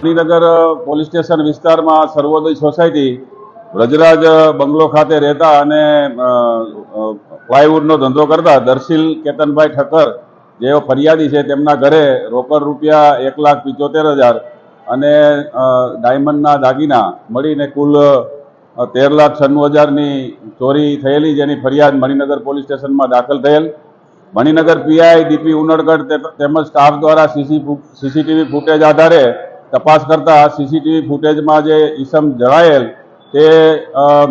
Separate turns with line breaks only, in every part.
Srinagar police station વિસ્તારમાં સર્વોદય society Vrajraj બંગલો ખાતે રહેતા અને પ્લાયવુડનો ધંધો કરતા દર્શીલ કેતનભાઈ ઠક્કર જેઓ ફરિયાદી છે, તેમના ઘરે રોકડ રૂપિયા એક લાખ પિચોતેર હજાર અને ડાયમંડના દાગીના મળીને કુલ તેર લાખ છન્નું હજારની ચોરી થયેલી, જેની ફરિયાદ મણિનગર પોલીસ સ્ટેશનમાં દાખલ થયેલ. મણિનગર પીઆઈ ડીપી ઉનડગઢ તેમજ સ્ટાફ દ્વારા સીસી સીસીટીવી ફૂટેજ આધારે તપાસ કરતા સીસીટીવી ફૂટેજમાં જે ઈસમ જણાયેલ તે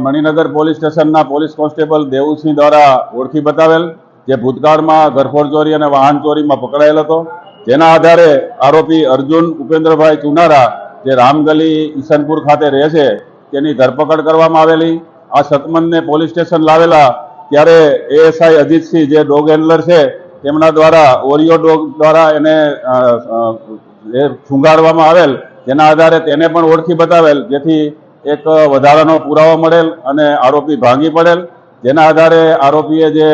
મણિનગર પોલીસ સ્ટેશનના પોલીસ કોન્સ્ટેબલ દેવુસિંહ દ્વારા ઓળખી બતાવેલ, જે ભૂતકાળમાં ઘરફોડ ચોરી અને વાહન ચોરીમાં પકડાયેલ હતો. જેના આધારે આરોપી અર્જુન ઉપેન્દ્રભાઈ ચુનારા, જે રામગલી ઈસનપુર ખાતે રહે છે, તેની ધરપકડ કરવામાં આવેલી. આ સતમનને પોલીસ સ્ટેશન લાવેલા ત્યારે એએસઆઈ અજીતસિંહ, જે ડોગ હેન્ડલર છે, તેમના દ્વારા ઓરિયો ડોગ દ્વારા એને એ શૃંગારવામાં આવેલ જેના આધારે તેને પણ ઓળખી બતાવેલ, જેથી એક વધારાનો પુરાવો મળેલ અને આરોપી ભાંગી પડેલ. જેના આધારે આરોપીએ જે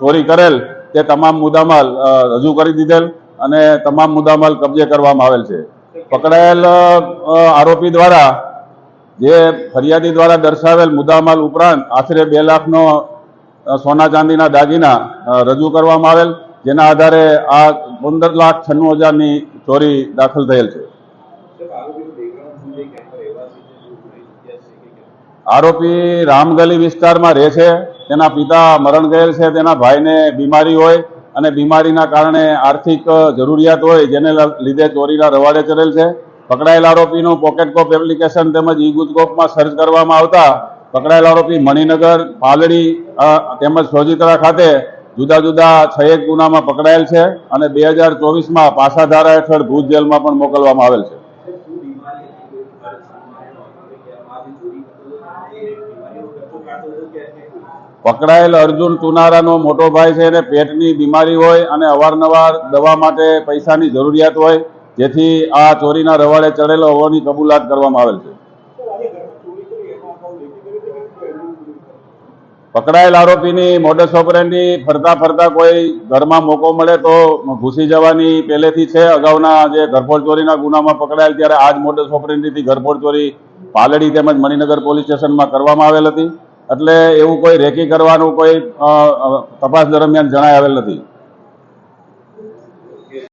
ચોરી કરેલ, તે તમામ મુદ્દામાલ રજૂ કરી દીધેલ અને તમામ મુદ્દામાલ કબજે કરવામાં આવેલ છે. પકડાયેલ આરોપી દ્વારા જે ફરિયાદી દ્વારા દર્શાવેલ મુદ્દામાલ ઉપરાંત આશરે બે લાખનો સોના ચાંદીના દાગીના રજૂ કરવામાં આવેલ. જેના આધારે આ પંદર લાખ છન્નું હજારની ચોરી દાખલ થયેલ છે. આરોપી રામગલી વિસ્તારમાં રહે છે. તેના પિતા મરણ ગયેલ છે. તેના ભાઈને બીમારી હોય અને બીમારીના કારણે આર્થિક જરૂરિયાત હોય જેને લીધે ચોરીના રવાડે ચડેલ છે. પકડાયેલ આરોપીનું પોકેટ કોપ એપ્લિકેશન તેમજ ઈ ગુજકોપમાં સર્ચ કરવામાં આવતા પકડાયેલ આરોપી મણિનગર, પાલડી તેમજ સોજિત્રા ખાતે જુદા જુદા છ ગુનામાં પકડાયેલ છે અને બે હજાર ચોવીસમાં પાસા ધારા હેઠળ ભુજ જેલમાં પણ મોકલવામાં આવેલ છે. પકડાયેલ અર્જુન ચુનારાનો મોટો ભાઈ છે એને પેટની બીમારી હોય અને અવારનવાર દવા માટે પૈસાની જરૂરિયાત હોય, જેથી આ ચોરીના રવાડે ચડેલો હોવાની કબૂલાત કરવામાં આવેલ છે. પકડાયેલ આરોપીની મોડસ ઓપરેન્ડી ફરતા ફરતા કોઈ ઘરમાં મોકો મળે તો ઘૂસી જવાની પહેલેથી છે. અગાઉના જે ઘરફોડ ચોરીના ગુનામાં પકડાયેલ ત્યારે આ જ મોડસ ઓપરેન્ડીથી ઘરફોડ ચોરી પાલડી તેમજ મણિનગર પોલીસ સ્ટેશનમાં કરવામાં આવેલ હતી. એટલે એવું કોઈ રેકી કરવાનું કોઈ તપાસ દરમિયાન જણાય આવેલ નથી.